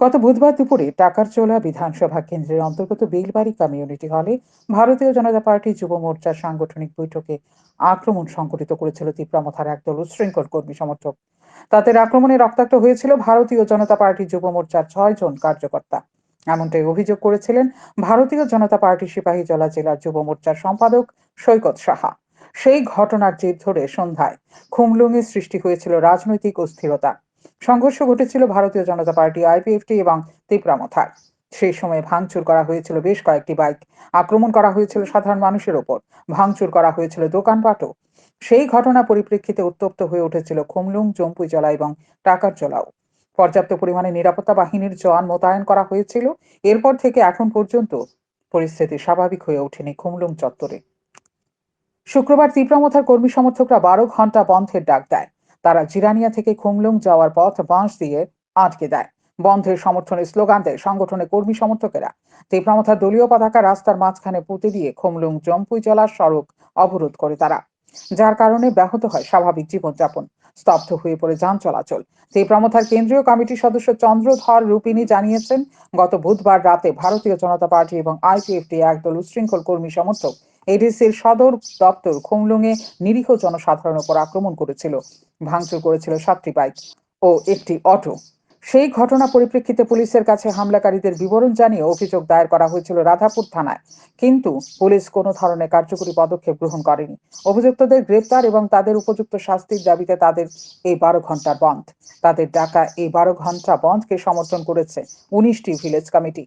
গত বুধবার দুপুরে টাকারচোলা বিধানসভা কেন্দ্রের অন্তর্গত বেলবাড়ি কমিউনিটি হলে ভারতীয় জনতা পার্টি যুব মোর্চার সাংগঠনিক বৈঠকে আক্রমণ সংঘটিত করেছিল তিপ্রামথার একদল উচ্ছৃঙ্খল কর্মী সমর্থক। তাদের আক্রমণে রক্তাক্ত হয়েছিল ভারতীয় জনতা পার্টি যুব মোর্চার ছয় জন কার্যকর্তা। এমনটাই অভিযোগ করেছিলেন ভারতীয় জনতা পার্টি সিপাহীজলা জেলার যুব মোর্চার সম্পাদক সৈকত সাহা। সেই ঘটনার জের ধরে সন্ধ্যায় খুমলুঙে সৃষ্টি হয়েছিল রাজনৈতিক অস্থিরতা। সংঘর্ষ ঘটেছিল ভারতীয় জনতা পার্টি, আইপিএফটি এবং তিপ্রামথায় সেই সময় ভাঙচুর করা হয়েছিল বেশ কয়েকটি বাইক। আক্রমণ করা হয়েছিল সাধারণ মানুষের ওপর। ভাঙচুর করা হয়েছিল দোকানপাটও। সেই ঘটনা পরিপ্রেক্ষিতে উত্তপ্ত হয়ে উঠেছিল খুমলুং জম্পুইজলা এবং টাকার জলাও পর্যাপ্ত পরিমাণে নিরাপত্তা বাহিনীর জওয়ান মোতায়েন করা হয়েছিল। এরপর থেকে এখন পর্যন্ত পরিস্থিতি স্বাভাবিক হয়ে ওঠেনি খুমলুং চত্বরে। শুক্রবার তিপ্রামথার কর্মী সমর্থকরা বারো ঘণ্টা বন্ধের ডাক দেয়। তারা জিরানিয়া থেকে খুমলুং যাওয়ার পথ বাঁশ দিয়ে আটকে দেয়। বন্ধের সমর্থনে স্লোগান দেয় সংগঠনের কর্মী সমর্থকেরা তিপ্রামথার দলীয় পতাকা রাস্তার মাঝখানে পুঁতে দিয়ে খুমলুং জম্পুই জলার সড়ক অবরোধ করে তারা। যার কারণে ব্যাহত হয় স্বাভাবিক জীবনযাপন। স্তব্ধ হয়ে পড়ে যান চলাচল। তিপ্রামথার কেন্দ্রীয় কমিটির সদস্য চন্দ্রধর রূপিনী জানিয়েছেন, গত বুধবার রাতে ভারতীয় জনতা পার্টি এবং আইপিএফটি একদল উচ্ছৃঙ্খল কর্মী সমর্থক এডিসির সদর দপ্তর খুমলুঙে নিরীহ জনসাধারণের উপর আক্রমণ করেছিল, ভাঙচুর করেছিল সাতটি বাইক ও একটি অটো। সেই ঘটনা পরিপ্রেক্ষিতে পুলিশের কাছে হামলাকারীদের বিবরণ জানিয়ে অভিযোগ দায়ের করা হয়েছিল রাধাপুর থানায়। কিন্তু পুলিশ কোনো ধরনের কার্যকরী পদক্ষেপ গ্রহণ করেনি। অভিযুক্তদের গ্রেপ্তার এবং তাদের উপযুক্ত শাস্তির দাবিতে তাদের এই বারো ঘণ্টার বন্ধ। তাদের ডাকা এই বারো ঘণ্টা বন্ধকে সমর্থন করেছে উনিশটি ভিলেজ কমিটি।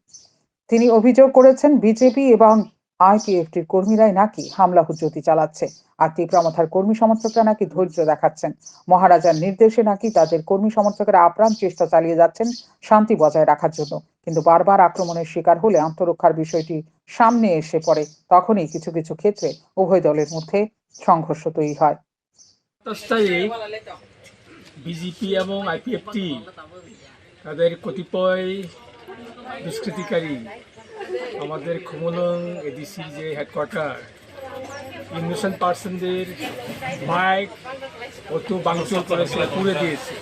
তিনি অভিযোগ করেছেন, বিজেপি এবং আইপিএফটির কর্মীরাই নাকি হামলা হুজ্জতি চালাচ্ছে, আর তিপ্রামথার কর্মী সমর্থকরা নাকি ধৈর্য দেখাচ্ছেন। মহারাজার নির্দেশে নাকি তাদের কর্মী সমর্থকেরা আপ্রাণ চেষ্টা চালিয়ে যাচ্ছেন শান্তি বজায় রাখার জন্য। কিন্তু বারবার আক্রমণের শিকার হলে আত্মরক্ষার বিষয়টি সামনে এসে পড়ে, তখনই কিছু কিছু ক্ষেত্রে উভয় দলের মধ্যে সংঘর্ষ তৈরি হয়। বিজেপি এবং আইপিএফটি তাদের কতিপয় দুষ্কৃতিকারী আমাদের খুমলং এডিসি যে হেডকোয়ার্টার ইনোসেন্ট পার্সনদের বাইক অত বাংচুর করেছে, পুড়ে দিয়েছে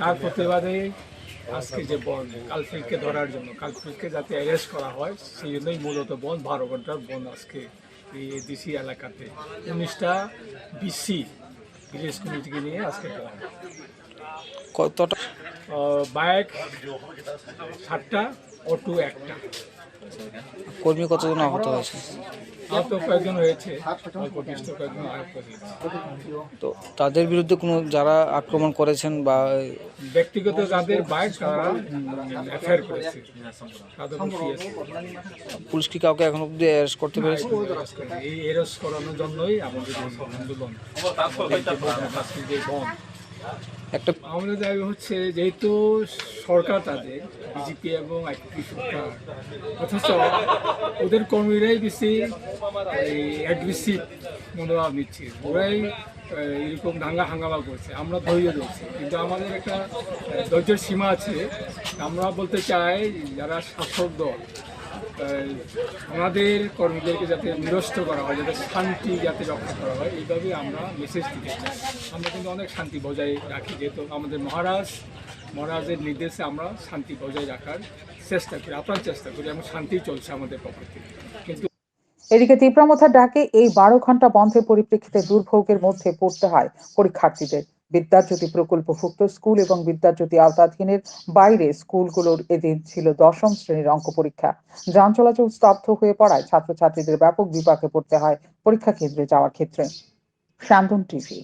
তার প্রতিবাদে আজকে যে বন, কালফিলকে ধরার জন্য, কালফিলকে যাতে অ্যারেস্ট করা হয় সেই জন্যই মূলত বন, বারো ঘণ্টার বন আজকে এই এডিসি এলাকাতে উনিশটা বিসি ভিলেজ কমিটিকে নিয়ে আজকে করা। কতটা? বাইক সাতটা অটো একটা। কর্মী কতজন আহত হয়েছে? আহত কয়েকজন হয়েছে তো তাদের বিরুদ্ধে কোনো যারা আক্রমণ করেছেন বা ব্যক্তিগত যাদের বাইক তারা এফআইআর করেছে। পুলিশ কি কাউকে এখন অব্দি অ্যারেস্ট করতে পেরেছে? এই করানোর জন্যই আমাদের আন্দোলন একটা আমাদের দাবি হচ্ছে যেহেতু সরকার তাদের বিজেপি এবং আইপিপি সরকার, অথচ ওদের কর্মীরাই বেশি অ্যাগ্রেসিভ মনোভাব নিচ্ছে। ওরাই এরকম দাঙ্গা হাঙ্গামা করছে। আমরা ধৈর্য ধরছি। কিন্তু আমাদের একটা ধৈর্যের সীমা আছে। আমরা বলতে চাই যারা শাসক দল আহ, ওনাদের কর্মীদেরকে যাতে নিরস্ত করা হয় যাতে শান্তি যাতে রক্ষা করা হয় এইভাবে আমরা মেসেজ দিতে চাই। আমরা কিন্তু অনেক শান্তি বজায় রাখি যেহেতু আমাদের মহারাজ মহারাজের নির্দেশে আমরা শান্তি বজায় রাখার চেষ্টা করি আপ্রাণ চেষ্টা করি এবং শান্তি চলছে আমাদের পক্ষ থেকে। কিন্তু এদিকে তীব্রমথার ডাকে এই বারো ঘণ্টা বন্ধের পরিপ্রেক্ষিতে দুর্ভোগের মধ্যে পড়তে হয় পরীক্ষার্থীদের। বিদ্যাজ্যোতি প্রকল্পভুক্ত স্কুল এবং বিদ্যাজ্যোতি আওতাধীনের বাইরে স্কুলগুলোর এদিন ছিল দশম শ্রেণির অঙ্ক পরীক্ষা। যান চলাচল স্তব্ধ হয়ে পড়ায় ছাত্রছাত্রীদের ব্যাপক বিপাকে পড়তে হয় পরীক্ষা কেন্দ্রে যাওয়ার ক্ষেত্রে। শান্তন টিভি